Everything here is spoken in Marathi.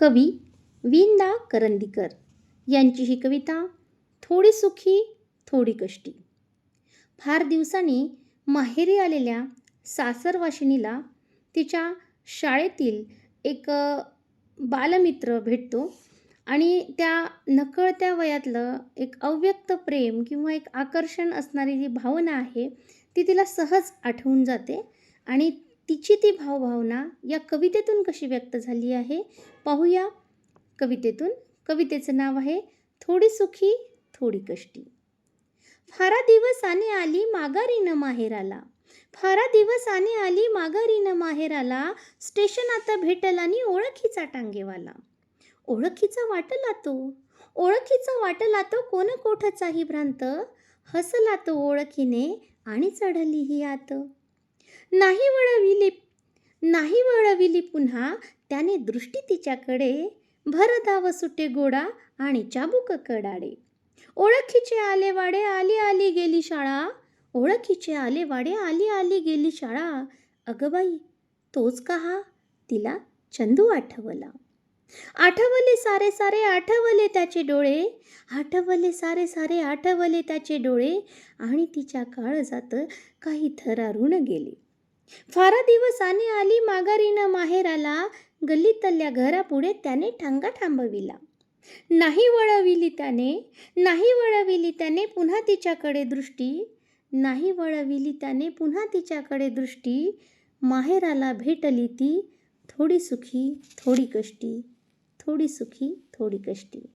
कवी विंदा करंदीकर यांची ही कविता थोडी सुखी थोडी कष्टी. फार दिवसांनी माहेरी आलेल्या सासरवाशिनीला तिच्या शाळेतील एक बालमित्र भेटतो आणि त्या नकळत्या वयातलं एक अव्यक्त प्रेम किंवा एक आकर्षण असणारी जी भावना आहे ती तिला सहज आठवून जाते आणि तिची ती भावभावना या कवितेतून कशी व्यक्त झाली आहे? पाहूया. कवितेतून. कवितेचं नाव आहे थोडी सुखी थोडी कष्टी. फारा दिवसाने आली माघारीनं माहेराला. फारा दिवसाने आली माघारीनं माहेराला. स्टेशन आता भेटल आणि ओळखीचा टांगेवाला. ओळखीचा वाटला तो. ओळखीचा वाटला तो कोण कोठचाही भ्रांत. हसला तो ओळखीने आणि चढली ही आत. नाही वळविली. नाही वळविली पुन्हा. त्याने दृष्टी तिच्याकडे. भरधाव सुटे गोडा आणि चाबूक कडाडे. ओळखीचे आले वाडे आली आली गेली शाळा. ओळखीचे आले वाडे आली आली गेली शाळा. अगं बाई तोच का हा? तिला चंदू आठवला. आठवले सारे सारे आठवले त्याचे डोळे. आठवले सारे सारे आठवले त्याचे डोळे. आणि तिच्या काळजात काही थरारून गेले. फारा दिवसाने आली माघारीनं माहेराला गल्लीतल्या घरापुढे त्याने ठांगा थांबविला. नाही वळविली त्याने नाही वळविली त्याने पुन्हा तिच्याकडे दृष्टी नाही वळविली त्याने पुन्हा तिच्याकडे दृष्टी माहेराला भेटली ती थोडी सुखी थोडी कष्टी थोडी सुखी थोडी कष्टी.